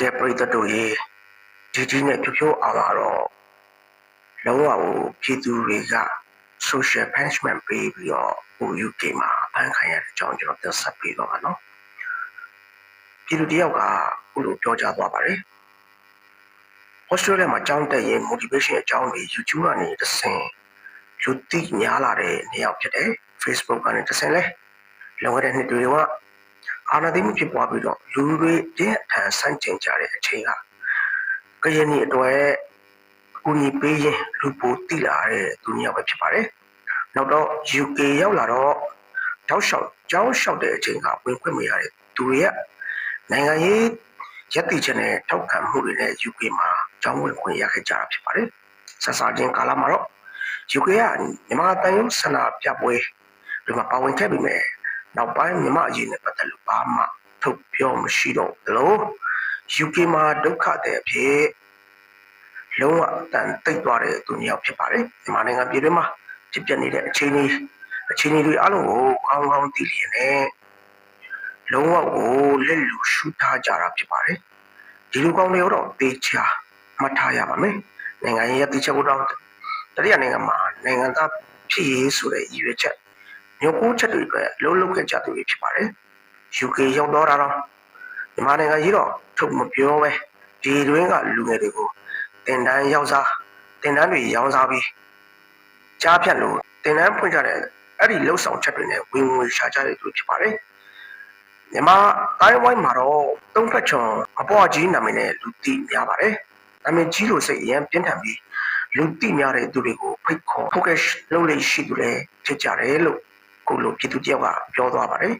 ကဲပရိသတ်တို့ရေဒီဒီနဲ့ဖြိုးဖြိုးအောင်လာတော့လုံးဝကိုပြည်သူတွေက social punishment ပေးပြီးတော့ဟို UK မှာဖန်ခံရတဲ့အကြောင်းကျွန်တော်သက်ဆက်ပေးတော့မှာနော်ပြည်သူတယောက်ကဟိုလိုပြောကြားသွားပါတယ်။ Australia မှာကြောင်းတက်ရင် motivation အကြောင်းတွေ YouTube ကနေတစ်ဆင့်လူသိများလာတဲ့နေရာဖြစ်တယ်။ Facebook ကနေတစ်ဆင့်လဲလောခဲ့တဲ့နှစ်တွေက အာဏာသိမ်းမှုဖြစ်ပွားပြီးတော့လူတွေတဲ့အထံဆန့်ကျင်ကြတဲ့အချိန်ကကရင်နီအတွက်အကူအညီပေးရင်လူပိုတိလာတဲ့သူမျိုးပဲဖြစ်ပါတယ်။နောက်တော့ UK ရောက်လာတော့တောက်လျှောက်ကြောင်းလျှောက်တဲ့အချိန်ကဝင်ခွင့်မရတဲ့သူတွေရဲ့နိုင်ငံရေးရက်တိချက်နဲ့ထောက်ခံမှုတွေနဲ့ UK မှာကြောင်းဝင်ခွင့်ရခဲ့ကြတာဖြစ်ပါတယ်။ဆက်စားခြင်းကာလမှာတော့ UK ကမြန်မာတန်ရုံဆန္ဒပြပွဲဒီမှာပါဝင်ခဲ့ပြီမဲ့ နောက်ပိုင်းမြန်မာအရေးနဲ့ပတ်သက်လို့ဘာမှထုတ်ပြောမရှိတော့ဘူးလို့ UK မှာဒုက္ခတဲ့အဖြစ်လုံးဝအတန်တိတ်သွားတဲ့သူမျိုးယောက်ဖြစ်ပါတယ်မြန်မာနိုင်ငံပြည်တွင်းမှာဖြစ်ပျက်နေတဲ့အခြေအနေအခြေအနေတွေအလုံးကိုကောင်းကောင်းသိလျက်နဲ့လုံးဝကိုလက်လူရှုထားကြတာဖြစ်ပါတယ်ဒီလူကောင်းတွေတော့တေချာမှတ်ထားရပါမယ်နိုင်ငံရေးအတိချက်ကိုတော့တတိယနိုင်ငံမှာနိုင်ငံသားဖြစ်ရေးဆိုတဲ့ရည်ရွယ်ချက် မျိုးကိုချက်တွေအတွက်လှုပ်လှုပ်ခဲ့ကြသူတွေဖြစ်ပါတယ် UK ရောက်တော့တာတော့မြန်မာနိုင်ငံကြီးတော့ထုတ်မပြောပဲဒီတွင်းကလူငယ်တွေကိုတင်တန်းရောက်စားတင်တန်းတွေရောင်းစားပြီးကြားဖြတ်လို့တင်တန်းဖွင့်ကြတဲ့အဲ့ဒီလှုပ်ဆောင်ချက်တွေနဲ့ဝင်ဝင်ရှာကြတဲ့သူဖြစ်ပါတယ်မြန်မာတိုင်းဝိုင်းမှာတော့သုံးဖက်ချွန်အပွားကြီးနာမည်နဲ့လူသိများပါတယ်နာမည်ကြီးလို့စိတ်အရင်ပြင်းထန်ပြီးလူသိများတဲ့သူတွေကိုဖိတ်ခေါ် focus လုပ်လို့ရှိသူလည်းဖြစ်ကြတယ်လို့ ကိုလိုပြည်သူတယောက်ကပြောသွားပါတယ်